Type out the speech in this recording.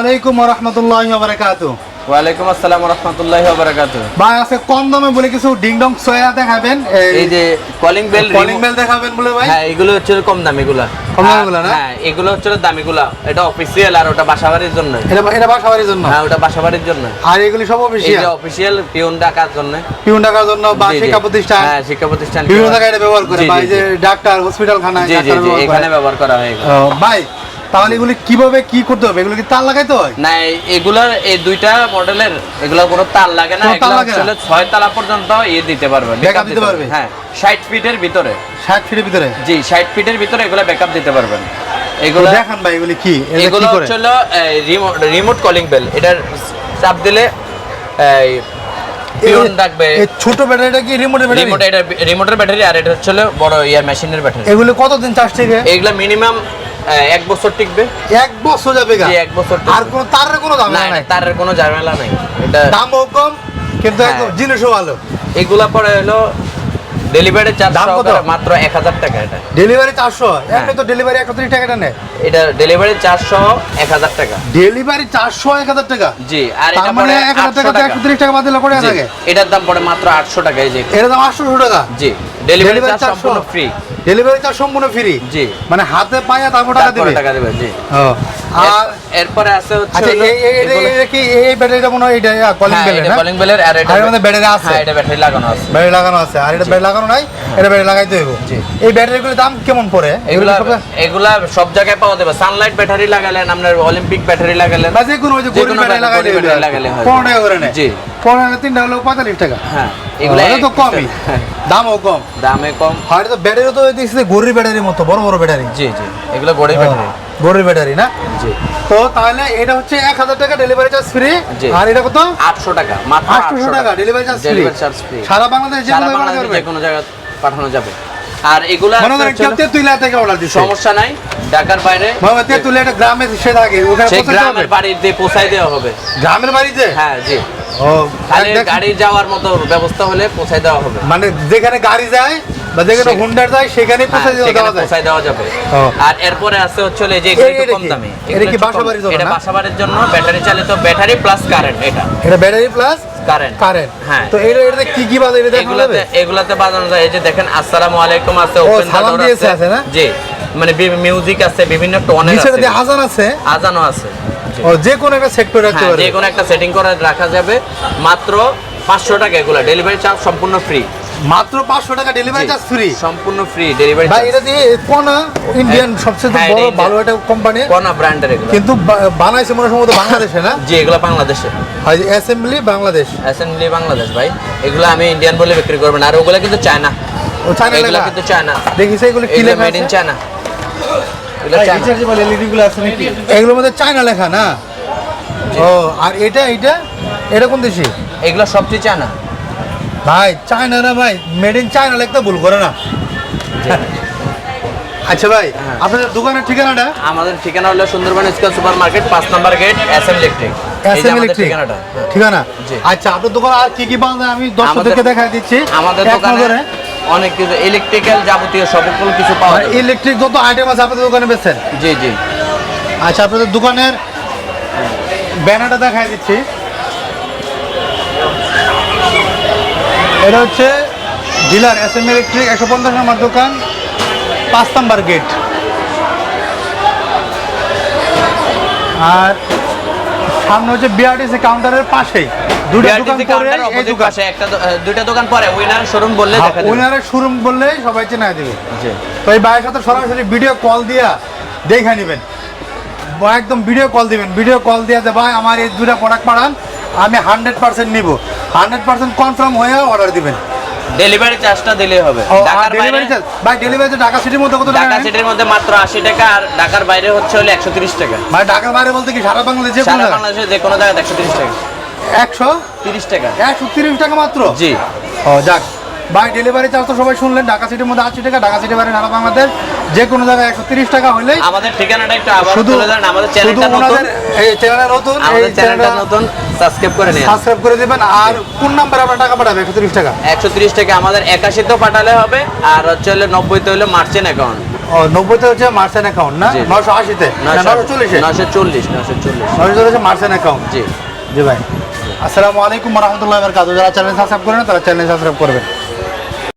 আলাইকুম রহমতুল্লাহ বারাকাত ওয়ালাইকুম আসসালাম রহমতুল্লাহ বারাকাত ভাই আছে কম দামে বলে কিছু ডিং ডং সোয়া দেখাবেন? এই যে কলিং বেল কলিং বেল দেখাবেন বলে ভাই? হ্যাঁ এগুলো হচ্ছে কম দামি গুলা কম দামিগুলা না? হ্যাঁ এগুলো হচ্ছে দামি গুলা এটা অফিসিয়াল আর ওটা বাসাবাড়ির জন্য। এটা এটা বাসাবাড়ির জন্য? হ্যাঁ ওটা বাসাবাড়ির জন্য। আর এগুলি সব অফিসিয়াল অফিসিয়াল পিউন ডাকার জন্য। পিউন টাকার জন্য বা। শিক্ষা প্রতিষ্ঠান? হ্যাঁ শিক্ষা প্রতিষ্ঠান বিভিন্ন জায়গায় এটা ব্যবহার করে। যে ডাক্তার হসপিটাল খানায় জি এখানে ব্যবহার করা হয় ভাই তাহলে এগুলি কীভাবে কি করতে হবে? এগুলো কি তার লাগাইতে হয়? না এগুলার এই দুইটা মডেলের এগুলো কোনো তার লাগে না তার এগুলো লাগে? আসলে ছয় তালা পর্যন্ত ইয়ে দিতে পারবে backup দিতে পারবে? হ্যাঁ ষাট ফিটের ভিতরে। ষাট ফিটের ভিতরে? জি ষাট ফিটের ভিতরে এগুলো ব্যাকআপ দিতে পারবেন। এগুলো দেখান ভাই এগুলি কি? এগুলো কি করে? হচ্ছে হলো রিমোট রিমোট কলিং বেল এটার চাপ দিলে এই পিওন এই ছোট ব্যাটারিটা কি রিমোটের ব্যাটারি? রিমোট এটা রিমোটের ব্যাটারি আর এটা হচ্ছে হলো বড় ইয়ার মেশিনের ব্যাটারি। এগুলি কতদিন চার্জ থেকে? এগুলো মিনিমাম এক বছর টিকবে। এক বছর যাবে এক বছর আর। কোনো তারের কোনো দাম না নাই? তারের কোনো ঝামেলা নাই। এটা দামও কম কিন্তু হ্যাঁ। একদম জিনিসও ভালো। এগুলা পরে হলো ডেলিভারি চার্জ মাত্র এক হাজার টাকা এটা। ডেলিভারি হ্যাঁ। এমনি তো ডেলিভারি একশো ত্রিশ টাকাটা নেয়। এটা ডেলিভারি চার্জ সহ এক হাজার টাকা। ডেলিভারি চারশো এক হাজার টাকা? জি আর এটা মানে পড়ে হাজার আটশো টাকা। টাকা একশো ত্রিশ টাকা বাদ দিলে জি, থাকে এটার দাম পড়ে মাত্র আটশো টাকা এই যে এটা। দাম আটশো টাকা? জি ডেলিভারি চার্জ সম্পূর্ণ ফ্রি ডেলিভারি চার্জ সম্পূর্ণ ফ্রি জি। মানে হাতে পায়ে তারপর টাকা দিবে? টাকা দেবে জি। ও, আর এরপরে আছে হচ্ছে আচ্ছা কি এই ব্যাটারিটা মনে হয় এটা কলিং হ্যাঁ, বেল না? কলিং বেলের আর এটা মধ্যে ব্যাটারি আছে। হ্যাঁ এটা ব্যাটারি লাগানো আছে। ব্যাটারি লাগানো আছে। আর এটা ব্যাটারি লাগানো নাই? এটা ব্যাটারি লাগাইতে হইব। এই ব্যাটারিগুলোর দাম কেমন পড়ে? এগুলা এগুলা সব জায়গায় পাওয়া যাবে। সানলাইট ব্যাটারি লাগালেন আপনার অলিম্পিক ব্যাটারি লাগালেন। বা যে কোনো যে গরিব ব্যাটারি লাগালে হয়। টাকা করে নেয় জি। টাকা তিনটা হলো পঁয়তাল্লিশ টাকা। হ্যাঁ এগুলা তো কমই। হ্যাঁ, দামও কম। দামে কম। আর তো ব্যাটারি তো দেখছি গরিব ব্যাটারির মতো বড় বড় ব্যাটারি। জি জি। এগুলো গড়ে ব্যাটারি। গরিব ব্যাটারি না? জি। তো তাহলে এটা হচ্ছে এক হাজার টাকা ডেলিভারি চার্জ ফ্রি আর এটা কত? আটশো টাকা মাত্র আটশো টাকা delivery charge free charge free সারা বাংলাদেশ যে কোনো জায়গায় পাঠানো যাবে। আর এগুলা কেউ তেঁতুলিয়া থেকে অর্ডার দিচ্ছে সমস্যা নাই ঢাকার বাইরে তেঁতুলিয়া একটা গ্রামে সে থাকে ওখানে সেই গ্রামের বাড়িতে দেওয়া হবে। গ্রামের বাড়িতে? হ্যাঁ জি। ও গাড়ি যাওয়ার মতো ব্যবস্থা হলে পৌঁছাই দেওয়া হবে। মানে যেখানে গাড়ি যায় বা যেখানে হুন্ডার যায় সেখানে হ্যাঁ, পৌঁছে দেওয়া যায় পৌঁছাই দেওয়া যাবে। আর এরপরে আছে হচ্ছে এই যে একটু কম দামি। এটা কি বাসাবাড়ির জন্য এটা বাসাবাড়ির জন্য ব্যাটারি চালিত ব্যাটারি প্লাস কারেন্ট এটা। এটা ব্যাটারি প্লাস কারেন্ট কারেন্ট হ্যাঁ। তো এটা এটাতে কি কি বাজে এটা এগুলাতে এগুলাতে বাজানো যায়। এই যে দেখেন আসসালামু আলাইকুম আছে ওপেন সালাম দিয়েছে আছে। না? জি। মানে মিউজিক আছে বিভিন্ন টোনের আছে। দিয়ে আছে? আজানও আছে। ও যে কোনো একটা রাখতে হ্যাঁ যে কোনো একটা সেটিং করে রাখা যাবে। মাত্র পাঁচশো টাকা এগুলো। ডেলিভারি চার্জ সম্পূর্ণ ফ্রি মাত্র পাঁচশো টাকা ডেলিভারি চার্জ ফ্রি সম্পূর্ণ ফ্রি ডেলিভারি ভাই এটা দিয়ে কোনা ইন্ডিয়ান সবচেয়ে হ্যাঁ, বড় ভালো একটা কোম্পানি কোনা ব্র্যান্ডের এগুলো। কিন্তু বানাইছে মনে হয় সম্ভবত বাংলাদেশে না? জি এগুলো বাংলাদেশে। অ্যাসেম্বলি বাংলাদেশ। অ্যাসেম্বলি বাংলাদেশ ভাই। এগুলো আমি ইন্ডিয়ান বলে বিক্রি করবেন আর ওগুলো কিন্তু চায়না ও চায়না এগুলো কিন্তু চায়না দেখিস এগুলো কি লেখা মেড ইন চায়না এগুলো চায়না এগুলোর মধ্যে চায়না লেখা না? ও আর এটা এটা এটা কোন দেশি? এগুলো সবচেয়ে চায়না ভাই চায়না না ভাই মেড ইন চায়না লিখতে ভুল করে না। আচ্ছা ভাই হ্যাঁ। আপনাদের দোকানের ঠিকানাটা? আমাদের ঠিকানা হলো সুন্দরবন স্কয়ার সুপার মার্কেট পাঁচ নম্বর গেট এস এম ইলেকট্রিক ঠিকানাটা। ঠিকানা? আচ্ছা আপনার দোকানে আর কি কি পাওয়া যায় আমি দর্শকদেরকে আমাদের- দেখা দিচ্ছি। আমাদের দোকানে অনেক কিছু ইলেকট্রিক্যাল যাবতীয় সকল কিছু পাওয়া যায় ইলেকট্রিক যত আইটেম আছে আপনাদের দোকানে বেচছেন। জি জি। আচ্ছা আপনাদের দোকানের ব্যানারটা দেখাই দিচ্ছি। এটা হচ্ছে ডিলার এস এম ইলেকট্রিক একশো পঞ্চাশ নম্বর দোকান পাঁচ নাম্বার গেট আর সামনে হচ্ছে বিআরটিসি কাউন্টারের পাশেই। দুটো দোকান পরে এই দোকান। পাশে একটা দুইটা দোকান পরে উইনার শোরুম বললে দেখা যাবে। ওনারের শোরুম বললেই সবাই চেনা দেবে। তো এই সাথে সরাসরি ভিডিও কল দিয়া দেখে নেবেন। বা একদম ভিডিও কল দিবেন। ভিডিও কল দিয়ে যে ভাই আমার এই দুটা প্রোডাক্ট পাঠান আমি হান্ড্রেড পার্সেন্ট নিবো। হান্ড্রেড পার্সেন্ট কনফার্ম হয়ে অর্ডার দিবেন। ডেলিভারি চার্জটা দিলেই হবে। ঢাকার ডেলিভারি চার্জ ভাই ডেলিভারি চার্জ ঢাকা সিটির মধ্যে কত টাকা? ঢাকা সিটির মধ্যে মাত্র আশি টাকা আর ঢাকার বাইরে হচ্ছে হলো একশো তিরিশ টাকা। ভাই ঢাকার বাইরে বলতে কি সারা বাংলাদেশে সারা বাংলাদেশে যে কোনো জায়গায় একশো তিরিশ টাকা। একশো তিরিশ টাকা। একশো তিরিশ টাকা মাত্র? জি। ও যাক। ভাই ডেলিভারি চার্জ তো সবাই শুনলেন ঢাকা সিটির মধ্যে আশি টাকা ঢাকা সিটি বাইরে সারা বাংলাদেশ যে কোনো জায়গায় একশো তিরিশ টাকা হলেই আমাদের ঠিকানাটা একটু আবার শুধু আমাদের চ্যানেলটা নতুন। এই চ্যানেলটা নতুন আমাদের চ্যানেলটা নতুন। সাবস্ক্রাইব করে নিন। সাবস্ক্রাইব করে দিবেন আর কোন নাম্বারে আপনার টাকা পাঠাবে একশো তিরিশ টাকা। একশো তিরিশ টাকা। আমাদের একাশিতেও পাঠালে হবে আর হচ্ছে হলে নব্বইতে হলো মার্চেন্ট অ্যাকাউন্ট ও নব্বইতে হচ্ছে মার্চেন্ট অ্যাকাউন্ট না? জি। নশো আশিতে নশো চল্লিশে নশো চল্লিশ নশো চল্লিশ। নশো হচ্ছে মার্চেন্ট অ্যাকাউন্ট জি। জি ভাই। আসসালামু আলাইকুম রহমতুল্লাহ বারাকাতুহু। যারা চ্যানেল সাবস্ক্রাইব করেন তারা চ্যানেল সাবস্ক্রাইব করবেন।